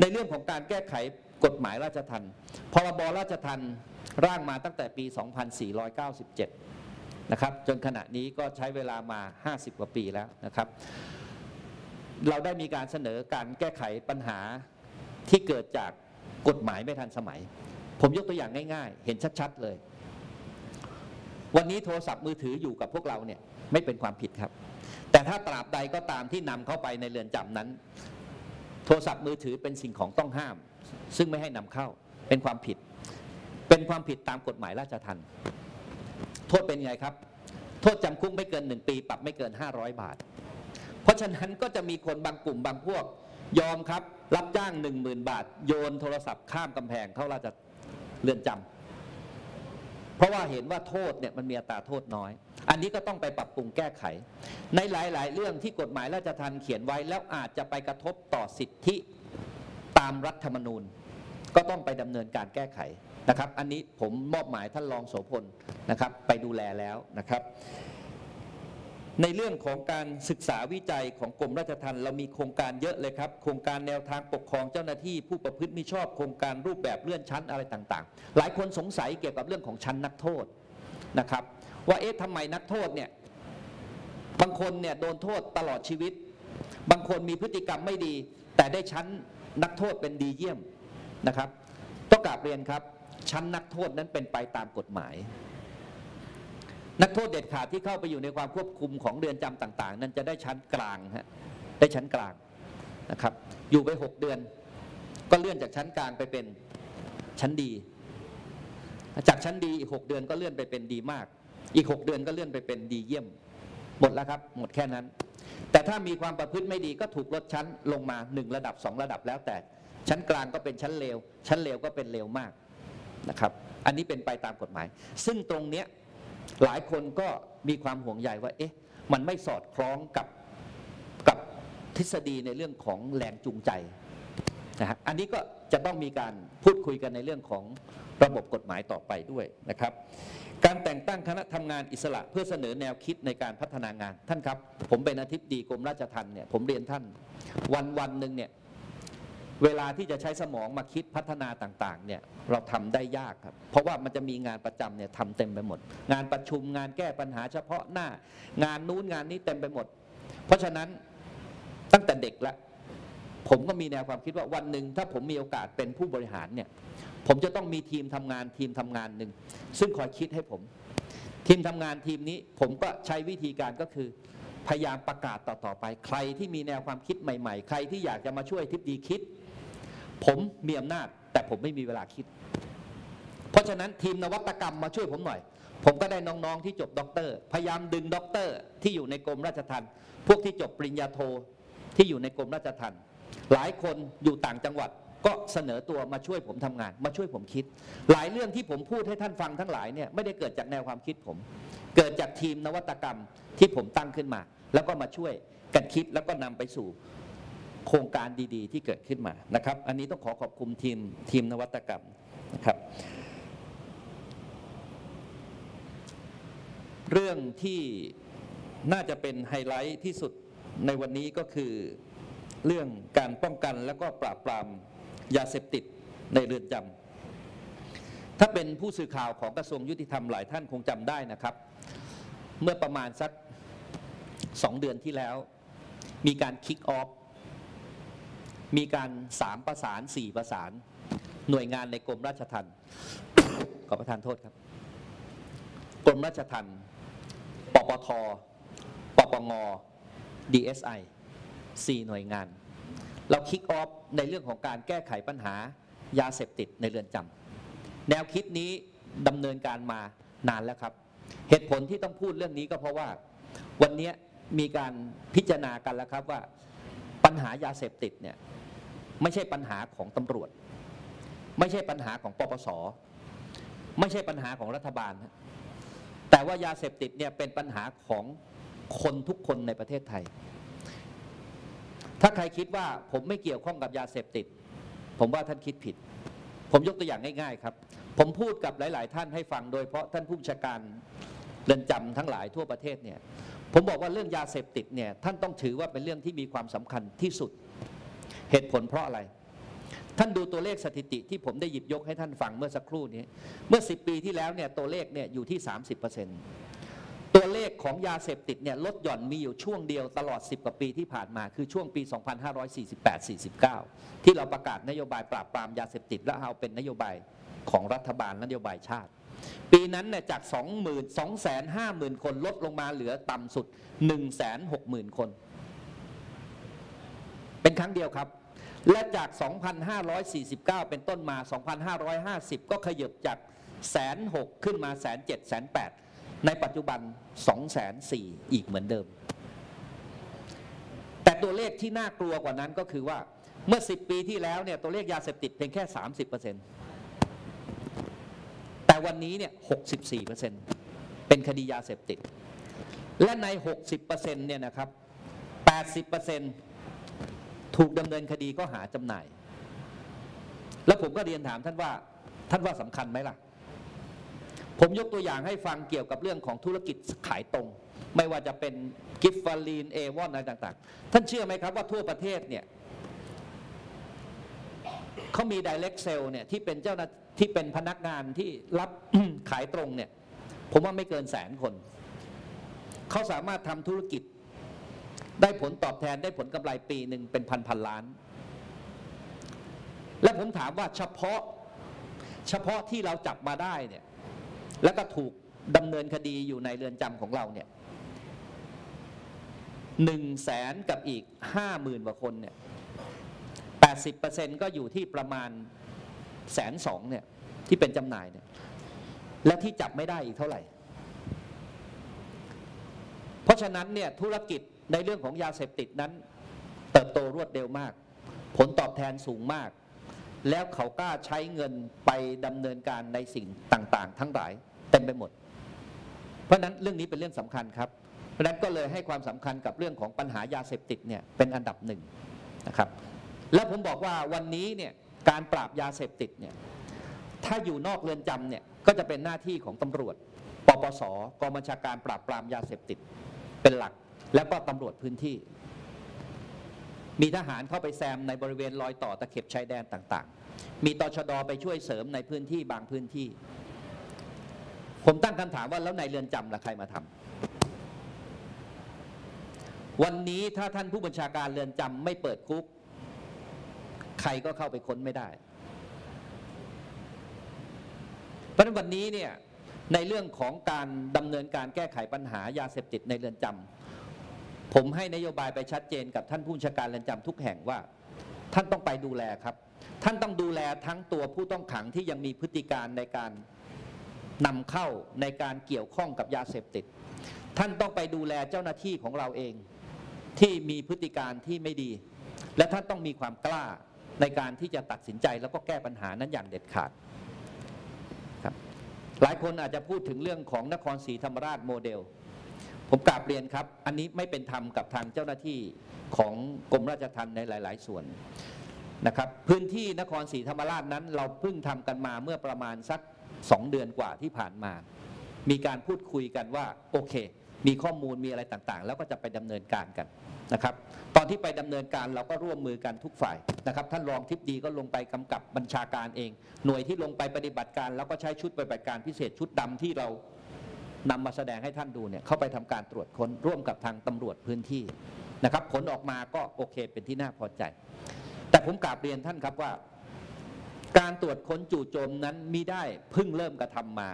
ในเรื่องของการแก้ไขกฎหมายราชทัณฑ์พรบราชทัณฑ์ร่างมาตั้งแต่ปี 2497 นะครับ จนขณะนี้ก็ใช้เวลามา 50 กว่าปีแล้วนะครับ เราได้มีการเสนอการแก้ไขปัญหาที่เกิดจากกฎหมายไม่ทันสมัย ผมยกตัวอย่างง่ายๆ เห็นชัดๆเลย วันนี้โทรศัพท์มือถืออยู่กับพวกเราเนี่ยไม่เป็นความผิดครับ แต่ถ้าตราบใดก็ตามที่นำเข้าไปในเรือนจำนั้น โทรศัพท์มือถือเป็นสิ่งของต้องห้าม ซึ่งไม่ให้นำเข้าเป็นความผิด เป็นความผิดตามกฎหมายราชทัณฑ์โทษเป็นไงครับ โทษจำคุกไม่เกินหนึ่งปี ปรับไม่เกิน 500 บาท เพราะฉะนั้นก็จะมีคนบางกลุ่มบางพวก ยอมครับ รับจ้าง 1 0,000 บาท โยนโทรศัพท์ข้ามกำแพงเข้าราชเรือนจำ เพราะว่าเห็นว่าโทษเนี่ยมันมีอัตราโทษน้อย อันนี้ก็ต้องไปปรับปรุงแก้ไข ในหลาย ๆ เรื่องที่กฎหมายราชทัณฑ์เขียนไว้แล้วอาจจะไปกระทบต่อสิทธิตามรัฐธรรมนูญ ก็ต้องไปดำเนินการแก้ไขนะครับ อันนี้ผมมอบหมายท่านรองโสพลนะครับ ไปดูแลแล้วนะครับ ในเรื่องของการศึกษาวิจัยของกรมราชทัณฑ์เรามีโครงการเยอะเลยครับ โครงการแนวทางปกครองเจ้าหน้าที่ผู้ประพฤติมิชอบโครงการรูปแบบเลื่อนชั้นอะไรต่างๆ หลายคนสงสัยเกี่ยวกับเรื่องของชั้นนักโทษนะครับ ว่าเอ๊ะทำไมนักโทษเนี่ยบางคนเนี่ยโดนโทษตลอดชีวิต บางคนมีพฤติกรรมไม่ดี แต่ได้ชั้นนักโทษเป็นดีเยี่ยมนะครับต้องกราบเรียนครับ ชั้นนักโทษนั้นเป็นไปตามกฎหมาย นักโทษเด็ดขาดที่เข้าไปอยู่ในความควบคุมของเรือนจำต่าง ๆ นั้นจะได้ชั้นกลางฮะได้ชั้นกลางนะครับ อยู่ไปหกเดือน ก็เลื่อนจากชั้นกลางไปเป็นชั้นดี จากชั้นดีอีกหกเดือนก็เลื่อนไปเป็นดีมาก อีกหกเดือนก็เลื่อนไปเป็นดีเยี่ยม หมดแล้วครับ หมดแค่นั้น แต่ถ้ามีความประพฤติไม่ดีก็ถูกลดชั้นลงมาหนึ่งระดับสองระดับแล้วแต่ ชั้นกลางก็เป็นชั้นเลว ชั้นเลวก็เป็นเลวมากนะครับ อันนี้เป็นไปตามกฎหมาย ซึ่งตรงเนี้ย หลายคนก็มีความห่วงใยว่า เอ๊ะ มันไม่สอดคล้องกับกับทฤษฎีในเรื่องของแรงจูงใจนะฮะอันนี้ก็จะต้องมีการพูดคุยกันในเรื่องของระบบกฎหมายต่อไปด้วยนะครับ การแต่งตั้งคณะทำงานอิสระเพื่อเสนอแนวคิดในการพัฒนางานท่านครับ ผมเป็นอธิบดีกรมราชทัณฑ์เนี่ยผมเรียนท่าน วันวันหนึ่งเนี่ย เวลาที่จะใช้สมองมาคิดพัฒนาต่างๆเนี่ยเราทำได้ยากครับ เพราะว่ามันจะมีงานประจำเนี่ยทำเต็มไปหมด งานประชุมงานแก้ปัญหาเฉพาะหน้า งานนู้นงานนี้เต็มไปหมด เพราะฉะนั้นตั้งแต่เด็กละผมก็มีแนวความคิดว่าวันหนึ่งถ้าผมมีโอกาสเป็นผู้บริหารเนี่ยผมจะต้องมีทีมทำงานทีมทำงานหนึ่งซึ่งคอยคิดให้ผม ทีมทำงานทีมนี้ผมก็ใช้วิธีการก็คือพยายามประกาศต่อๆไป ใครที่มีแนวความคิดใหม่ ๆ ใครที่อยากจะมาช่วยทิพดีคิด ผมมีอำนาจ แต่ผมไม่มีเวลาคิด เพราะฉะนั้นทีมนวัตกรรมมาช่วยผมหน่อย ผมก็ได้น้องๆที่จบด็อกเตอร์ พยายามดึงด็อกเตอร์ที่อยู่ในกรมราชทัณฑ์พวกที่จบปริญญาโทที่อยู่ในกรมราชทัณฑ์หลายคนอยู่ต่างจังหวัดก็เสนอตัวมาช่วยผมทำงาน มาช่วยผมคิด หลายเรื่องที่ผมพูดให้ท่านฟังทั้งหลายเนี่ยไม่ได้เกิดจากแนวความคิดผม เกิดจากทีมนวัตกรรมที่ผมตั้งขึ้นมา แล้วก็มาช่วยกันคิดแล้วก็นำไปสู่ โครงการดีๆ ที่เกิดขึ้นมานะครับ อันนี้ต้องขอขอบคุณทีมทีมนวัตกรรมนะครับ เรื่องที่น่าจะเป็นไฮไลท์ที่สุดในวันนี้ก็คือเรื่องการป้องกันแล้วก็ปราบปรามยาเสพติดในเรือนจำถ้าเป็นผู้สื่อข่าวของกระทรวงยุติธรรมหลายท่านคงจำได้นะครับ เมื่อประมาณสักสองเดือนที่แล้ว มีการคิกออฟ มีการสามประสานสี่ประสาน หน่วยงานในกรมราชทัณฑ์ขอประทานโทษครับ กรมราชทัณฑ์ปปทปปง DSI 4 หน่วยงาน เราคิกออฟในเรื่องของการแก้ไขปัญหายาเสพติดในเรือนจำแนวคิดนี้ดำเนินการมานานแล้วครับ เหตุผลที่ต้องพูดเรื่องนี้ก็เพราะว่า วันนี้มีการพิจารณากันแล้วครับว่าปัญหายาเสพติดเนี่ย ไม่ใช่ปัญหาของตำรวจ ไม่ใช่ปัญหาของปปส ไม่ใช่ปัญหาของรัฐบาล แต่ว่ายาเสพติดเนี่ยเป็นปัญหาของคนทุกคนในประเทศไทย ถ้าใครคิดว่าผมไม่เกี่ยวข้องกับยาเสพติด ผมว่าท่านคิดผิด ผมยกตัวอย่างง่ายๆครับ ผมพูดกับหลาย ๆ ท่านให้ฟังโดยเพราะท่านผู้บัญชาการเรือนจำทั้งหลายทั่วประเทศเนี่ยผมบอกว่าเรื่องยาเสพติดเนี่ยท่านต้องถือว่าเป็นเรื่องที่มีความสำคัญที่สุด เหตุผลเพราะอะไร ท่านดูตัวเลขสถิติที่ผมได้หยิบยกให้ท่านฟังเมื่อสักครู่นี้ เมื่อ 10 ปีที่แล้วเนี่ยตัวเลขเนี่ยอยู่ที่ 30%ตัวเลขของยาเสพติดเนี่ยลดหย่อนมีอยู่ช่วงเดียวตลอด 10 กว่าปีที่ผ่านมา คือช่วงปี 2548-49 ที่เราประกาศนโยบายปราบปรามยาเสพติดและเอาเป็นนโยบายของรัฐบาลนโยบายชาติปีนั้นเนี่ยจาก 20,000 250,000 คนลดลงมาเหลือต่ำสุด 160,000 คน เป็นครั้งเดียวครับ และจาก 2,549 เป็นต้นมา 2,550 ก็ขยับจากแสนหกขึ้นมาแสนเจ็ดแสนแปดในปัจจุบัน2แสนสี่อีกเหมือนเดิม แต่ตัวเลขที่น่ากลัวกว่านั้นก็คือว่าเมื่อ10ปีที่แล้วเนี่ยตัวเลขยาเสพติดเพียงแค่30%แต่วันนี้เนี่ย64%เป็นคดียาเสพติด และใน60%เนี่ยนะครับ80% ถูกดำเนินคดีก็หาจำหน่าย แล้วผมก็เรียนถามท่านว่าท่านว่าสำคัญไหมล่ะ ผมยกตัวอย่างให้ฟังเกี่ยวกับเรื่องของธุรกิจขายตรง ไม่ว่าจะเป็นกิฟฟาลีนเอวอนอะไรต่าง ๆ ท่านเชื่อไหมครับว่าทั่วประเทศเนี่ยเขามี direct sale เนี่ยที่เป็นเจ้าหน้าที่เป็นพนักงานที่รับขายตรงเนี่ย ผมว่าไม่เกินแสนคน เขาสามารถทำธุรกิจ ได้ผลตอบแทนได้ผลกำไรปีหนึ่งเป็นพันพันล้าน และผมถามว่าเฉพาะเฉพาะที่เราจับมาได้เนี่ยแล้วก็ถูกดำเนินคดีอยู่ในเรือนจำของเราเนี่ยหนึ่งแสนกับอีกห้าหมื่นกว่าคนเนี่ยแปดสิบเปอร์เซ็นก็อยู่ที่ประมาณแสนสองเนี่ยที่เป็นจำหน่ายเนี่ยและที่จับไม่ได้อีกเท่าไหร่ เพราะฉะนั้นเนี่ยธุรกิจ ในเรื่องของยาเสพติดนั้น เติบโตรวดเร็วมาก ผลตอบแทนสูงมาก แล้วเขากล้าใช้เงินไปดำเนินการในสิ่งต่างๆ ทั้งหลายเต็มไปหมด เพราะนั้นเรื่องนี้เป็นเรื่องสำคัญครับ เพราะฉะนั้นก็เลยให้ความสำคัญกับเรื่องของปัญหายาเสพติดเนี่ยเป็นอันดับหนึ่งนะครับแล้วผมบอกว่าวันนี้เนี่ยการปราบยาเสพติดเนี่ยถ้าอยู่นอกเรือนจำเนี่ยก็จะเป็นหน้าที่ของตำรวจ ปปสกองบัญชาการปราบปรามยาเสพติดเป็นหลัก แล้วก็ตำรวจพื้นที่ มีทหารเข้าไปแซมในบริเวณรอยต่อตะเข็บชายแดนต่างๆ มีตชดไปช่วยเสริมในพื้นที่บางพื้นที่ ผมตั้งคำถามว่าแล้วในเรือนจำล่ะใครมาทำวันนี้ถ้าท่านผู้บัญชาการเรือนจำไม่เปิดคุก ใครก็เข้าไปค้นไม่ได้เพราะฉะนั้นวันนี้เนี่ยในเรื่องของการดำเนินการแก้ไขปัญหายาเสพติดในเรือนจำ ผมให้นโยบายไปชัดเจนกับท่านผู้บัญชาการเรือนจำทุกแห่งว่า ท่านต้องไปดูแลครับ ท่านต้องดูแลทั้งตัวผู้ต้องขังที่ยังมีพฤติการในการนำเข้าในการเกี่ยวข้องกับยาเสพติด ท่านต้องไปดูแลเจ้าหน้าที่ของเราเองที่มีพฤติการที่ไม่ดี และท่านต้องมีความกล้าในการที่จะตัดสินใจแล้วก็แก้ปัญหานั้นอย่างเด็ดขาดครับหลายคนอาจจะพูดถึงเรื่องของนครศรีธรรมราชโมเดล ผมกราบเรียนครับ อันนี้ไม่เป็นธรรมกับทางเจ้าหน้าที่ของกรมราชทัณฑ์ในหลาย ๆ ส่วนนะครับ พื้นที่นครศรีธรรมราชนั้น เราเพิ่งทำกันมาเมื่อประมาณสักสองเดือนกว่าที่ผ่านมา มีการพูดคุยกันว่าโอเค มีข้อมูลมีอะไรต่างๆ แล้วก็จะไปดำเนินการกันนะครับ ตอนที่ไปดำเนินการเราก็ร่วมมือกันทุกฝ่ายนะครับ ท่านรองทิพดีก็ลงไปกำกับบัญชาการเอง หน่วยที่ลงไปปฏิบัติการ แล้วก็ใช้ชุดปฏิบัติการพิเศษชุดดำที่เรา นำมาแสดงให้ท่านดูเนี่ยเข้าไปทำการตรวจค้นร่วมกับทางตำรวจพื้นที่นะครับ ผลออกมาก็โอเคเป็นที่น่าพอใจ แต่ผมกราบเรียนท่านครับว่า การตรวจค้นจู่โจมนั้นมิได้เพิ่งเริ่มกระทำมา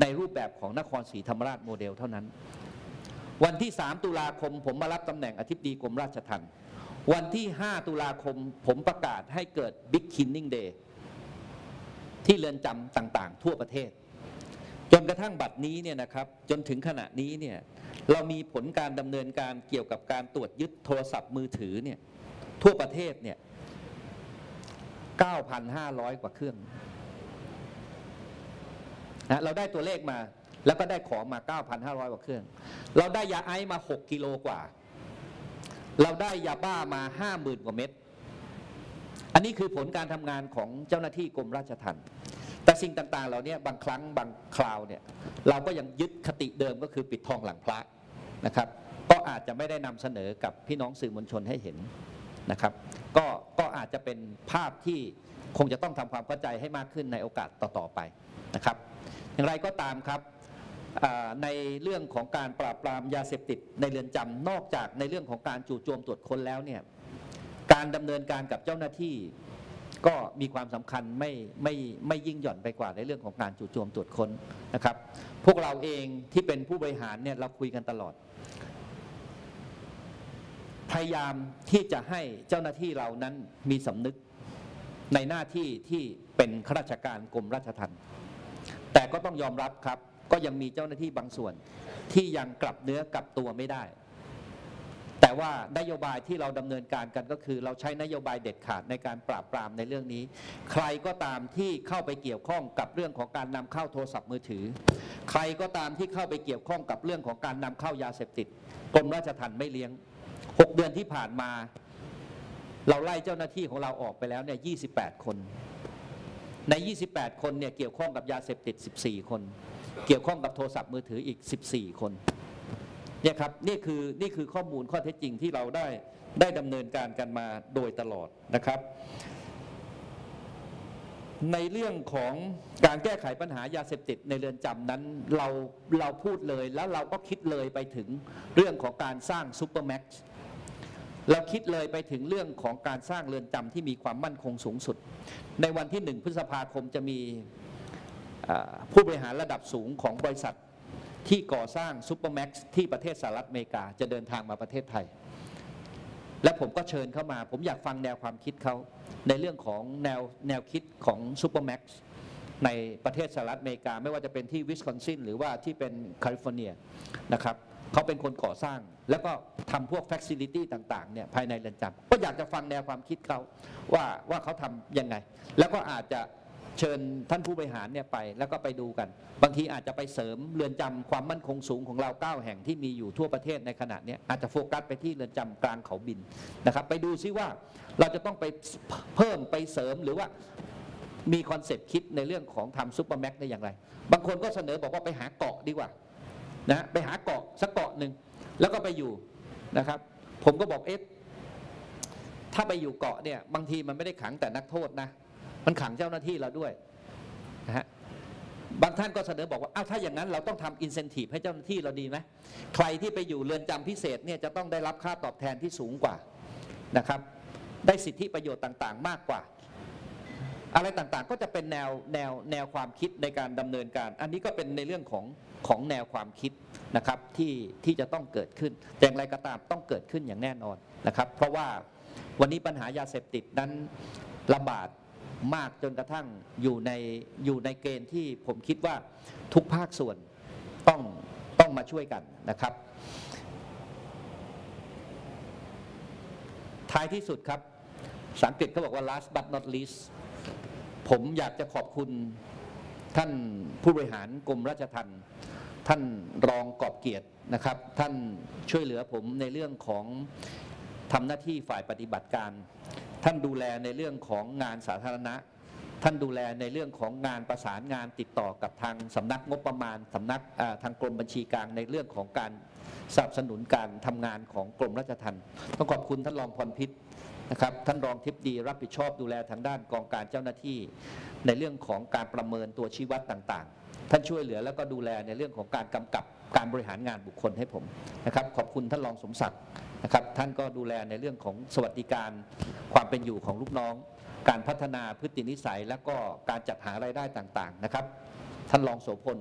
ในรูปแบบของนครศรีธรรมราชโมเดลเท่านั้น วันที่ 3 ตุลาคม ผมมารับตำแหน่งอธิบดีกรมราชทัณฑ์วันที่ 5 ตุลาคมผมประกาศให้เกิดบิ๊กคินนิ่งเดย์ที่เรือนจำต่าง ๆ ทั่วประเทศ จนกระทั่งบัดนี้เนี่ยนะครับจนถึงขณะนี้เนี่ยเรามีผลการดำเนินการเกี่ยวกับการตรวจยึดโทรศัพท์มือถือเนี่ยทั่วประเทศเนี่ย 9,500 กว่าเครื่องนะเราได้ตัวเลขมา แล้วก็ได้ของมา 9,500 กว่าเครื่อง เราได้ยาไอซ์มา 6 กิโลกว่า เราได้ยาบ้ามา 50,000 กว่าเม็ด อันนี้คือผลการทำงานของเจ้าหน้าที่กรมราชทัณฑ์ แต่สิ่งต่างๆเหล่านี้บางครั้งบางคราวเนี่ยเราก็ยังยึดคติเดิมก็คือปิดทองหลังพระนะครับ ก็อาจจะไม่ได้นำเสนอกับพี่น้องสื่อมวลชนให้เห็นนะครับ ก็ก็อาจจะเป็นภาพที่คงจะต้องทำความเข้าใจให้มากขึ้นในโอกาสต่อๆไปนะครับ อย่างไรก็ตามครับในเรื่องของการปราบปรามยาเสพติดในเรือนจำนอกจากในเรื่องของการจู่โจมตรวจค้นแล้วเนี่ยการดำเนินการกับเจ้าหน้าที่ ก็มีความสำคัญไม่ไม่ไม่ยิ่งหย่อนไปกว่าในเรื่องของการจู่โจมตรวจค้นนะครับ พวกเราเองที่เป็นผู้บริหารเนี่ยเราคุยกันตลอด พยายามที่จะให้เจ้าหน้าที่เรานั้นมีสำนึกในหน้าที่ที่เป็นข้าราชการกรมราชทัณฑ์แต่ก็ต้องยอมรับครับ ก็ยังมีเจ้าหน้าที่บางส่วนที่ยังกลับเนื้อกลับตัวไม่ได้ แต่ว่านโยบายที่เราดำเนินการกันก็คือ เราใช้นโยบายเด็ดขาดในการปราบปรามในเรื่องนี้ ใครก็ตามที่เข้าไปเกี่ยวข้องกับเรื่องของการนำเข้าโทรศัพท์มือถือ ใครก็ตามที่เข้าไปเกี่ยวข้องกับเรื่องของการนำเข้ายาเสพติดกรมราชทัณฑ์ไม่เลี้ยง 6 เดือนที่ผ่านมา เราไล่เจ้าหน้าที่ของเราออกไปแล้วเนี่ย 28 คน ใน 28 คนเนี่ยเกี่ยวข้องกับยาเสพติด 14 คน เกี่ยวข้องกับโทรศัพท์มือถืออีก 14 คน เนี่ยครับนี่คือนี่คือข้อมูลข้อเท็จจริงที่เราได้ได้ดำเนินการกันมาโดยตลอดนะครับ ในเรื่องของการแก้ไขปัญหายาเสพติดในเรือนจำนั้นเราเราพูดเลยแล้วเราก็คิดเลยไปถึงเรื่องของการสร้างซูเปอร์แม็กซ์เราคิดเลยไปถึงเรื่องของการสร้างเรือนจำที่มีความมั่นคงสูงสุด ในวันที่หนึ่งพฤษภาคมจะมีผู้บริหารระดับสูงของบริษัท ที่ก่อสร้างซูเปอร์แม็กซ์ที่ประเทศสหรัฐอเมริกาจะเดินทางมาประเทศไทย และผมก็เชิญเข้ามา ผมอยากฟังแนวความคิดเขาในเรื่องของแนวแนวคิดของซูเปอร์แม็กซ์ในประเทศสหรัฐอเมริกา ไม่ว่าจะเป็นที่วิสคอนซินหรือว่าที่เป็นแคลิฟอร์เนียนะครับเขาเป็นคนก่อสร้างแล้วก็ทำพวก f ฟ c ซิลิตี้ต่างๆเนี่ยภายในเรือนจำก็อยากจะฟังแนวความคิดเขาว่าว่าเขาทำยังไง แล้วก็อาจจะ เชิญท่านผู้บริหารเนี่ยไปแล้วก็ไปดูกัน บางทีอาจจะไปเสริมเรือนจำความมั่นคงสูงของเรา 9 แห่งที่มีอยู่ทั่วประเทศในขณะนี้อาจจะโฟกัสไปที่เรือนจำกลางเขาบินนะครับไปดูซิว่าเราจะต้องไปเพิ่มไปเสริมหรือว่ามีคอนเซปต์คิดในเรื่องของทำซูเปอร์แม็กได้อย่างไร บางคนก็เสนอบอกว่าไปหาเกาะดีกว่านะไปหาเกาะสักเกาะหนึ่งแล้วก็ไปอยู่นะครับ ผมก็บอกเอ๊ะถ้าไปอยู่เกาะเนี่ยบางทีมันไม่ได้ขังแต่นักโทษนะ มันขังเจ้าหน้าที่เราด้วยนะฮะบางท่านก็เสนอบอกว่าอ้าวถ้าอย่างนั้นเราต้องทำอินเซนティブให้เจ้าหน้าที่เราดีไหมใครที่ไปอยู่เรือนจำพิเศษเนี่ยจะต้องได้รับค่าตอบแทนที่สูงกว่านะครับ ได้สิทธิประโยชน์ต่างๆ มากกว่า อะไรต่างๆ ก็จะเป็นแนวแนวแนวความคิดในการดำเนินการ อันนี้ก็เป็นในเรื่องของของแนวความคิดนะครับที่ที่จะต้องเกิดขึ้นแต่อย่างไรก็ตามต้องเกิดขึ้นอย่างแน่นอนนะครับ เพราะว่าวันนี้ปัญหายาเสพติดนั้นระบาด มากจนกระทั่งอยู่ในอยู่ในเกณฑ์ที่ผมคิดว่าทุกภาคส่วนต้องต้องมาช่วยกันนะครับ ท้ายที่สุดครับภาษาอังกฤษเขาบอกว่า last but not least ผมอยากจะขอบคุณท่านผู้บริหารกรมราชทัณฑ์ท่านรองกอบเกียรตินะครับ ท่านช่วยเหลือผมในเรื่องของทำหน้าที่ฝ่ายปฏิบัติการ ท่านดูแลในเรื่องของงานสาธารณะ ท่านดูแลในเรื่องของงานประสานงานติดต่อกับทางสำนักงบประมาณสำนักทางกรมบัญชีกลางในเรื่องของการสนับสนุนการทำงานของกรมราชทัณฑ์ต้องขอบคุณท่านรองพรพิษนะครับท่านรองทิพดีรับผิดชอบดูแลทางด้านกองการเจ้าหน้าที่ ในเรื่องของการประเมินตัวชี้วัดต่างๆ ท่านช่วยเหลือแล้วก็ดูแลในเรื่องของการกำกับ การบริหารงานบุคคลให้ผมนะครับขอบคุณท่านรองสมศักดิ์นะครับท่านก็ดูแลในเรื่องของสวัสดิการความเป็นอยู่ของลูกน้อง การพัฒนาพฤตินิสัย และก็การจัดหารายได้ต่างๆนะครับ ท่านรองโสพล